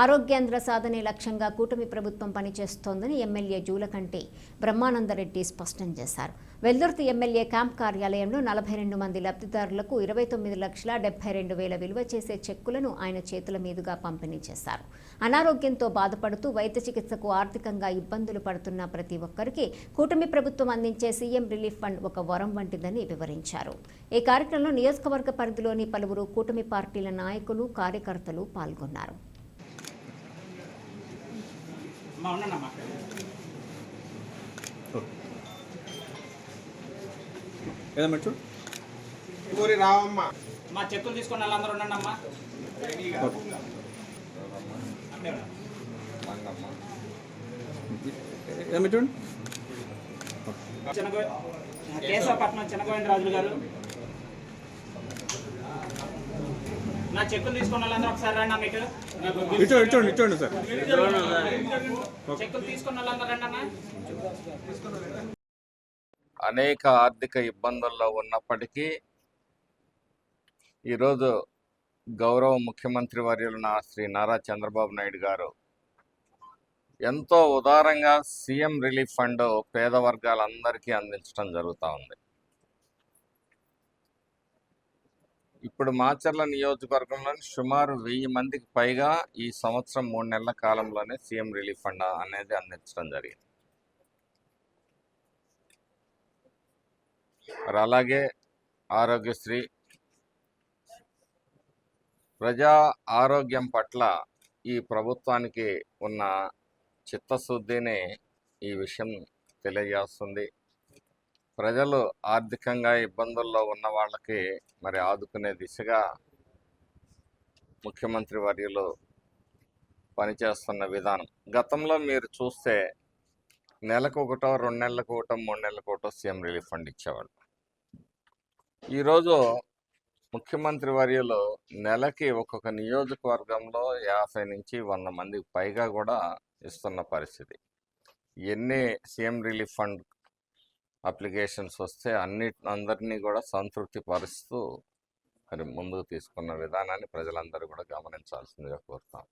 ఆరోగ్యాంధ్ర సాధనే లక్ష్యంగా కూటమి ప్రభుత్వం పనిచేస్తోందని ఎమ్మెల్యే జూలకంటి బ్రహ్మానందరెడ్డి స్పష్టం చేశారు. వెల్దుర్తి ఎమ్మెల్యే క్యాంప్ కార్యాలయంలో నలభై రెండు మంది లబ్ధిదారులకు ఇరవై తొమ్మిది లక్షల డెబ్బై రెండు వేల విలువ చేసే చెక్కులను ఆయన చేతుల మీదుగా పంపిణీ చేశారు. అనారోగ్యంతో బాధపడుతూ వైద్య చికిత్సకు ఆర్థికంగా ఇబ్బందులు పడుతున్న ప్రతి ఒక్కరికి కూటమి ప్రభుత్వం అందించే సీఎం రిలీఫ్ ఫండ్ ఒక వరం వంటిదని వివరించారు. ఈ కార్యక్రమంలో నియోజకవర్గ పరిధిలోని పలువురు కూటమి పార్టీల నాయకులు కార్యకర్తలు పాల్గొన్నారు. ఏదమ్మా చూడు. ఊరి రావమ్మ. మా చెక్కులు తీసుకున్న వాళ్ళందరూ ఉండండి అమ్మా. ఏదమ్మా చిన్నగో కేశవపట్నం చిన్నగోవిందరాజులు గారు. నా చెక్కులు తీసుకున్న వాళ్ళందరూ ఒకసారి రండి అమ్మ ఇటు. ఇటు ఇటు ఇటు సార్. చెక్కులు తీసుకున్న వాళ్ళందరూ రండి అమ్మా అనేక ఆర్థిక ఇబ్బందుల్లో ఉన్నప్పటికీ ఈరోజు గౌరవ ముఖ్యమంత్రి వర్యులు నా శ్రీ నారా చంద్రబాబు నాయుడు గారు ఎంతో ఉదారంగా సీఎం రిలీఫ్ ఫండ్ పేద వర్గాలందరికీ అందించడం జరుగుతూ ఉంది. ఇప్పుడు మాచర్ల నియోజకవర్గంలోని సుమారు వెయ్యి మందికి పైగా ఈ సంవత్సరం మూడు నెలల కాలంలోనే సీఎం రిలీఫ్ ఫండ్ అనేది అందించడం జరిగింది. మరి అలాగే ఆరోగ్యశ్రీ ప్రజా ఆరోగ్యం పట్ల ఈ ప్రభుత్వానికి ఉన్న చిత్తశుద్ధిని ఈ విషయం తెలియజేస్తుంది. ప్రజలు ఆర్థికంగా ఇబ్బందుల్లో ఉన్న వాళ్ళకి మరి ఆదుకునే దిశగా ముఖ్యమంత్రి వర్యులు పనిచేస్తున్న విధానం. గతంలో మీరు చూస్తే నెలకు ఒకటో రెండు నెలలకు ఒకటో మూడు నెలలకు ఒకటో సీఎం రిలీఫ్ ఫండ్ ఇచ్చేవాళ్ళు. ఈరోజు ముఖ్యమంత్రి వర్యులు నెలకి ఒక్కొక్క నియోజకవర్గంలో యాభై నుంచి వంద మందికి పైగా కూడా ఇస్తున్న పరిస్థితి. ఎన్ని సీఎం రిలీఫ్ ఫండ్ అప్లికేషన్స్ వస్తే అన్ని అందరినీ కూడా సంతృప్తి పరుస్తూ మరి ముందుకు తీసుకున్న విధానాన్ని ప్రజలందరూ కూడా గమనించాల్సిందిగా కోరుతాం.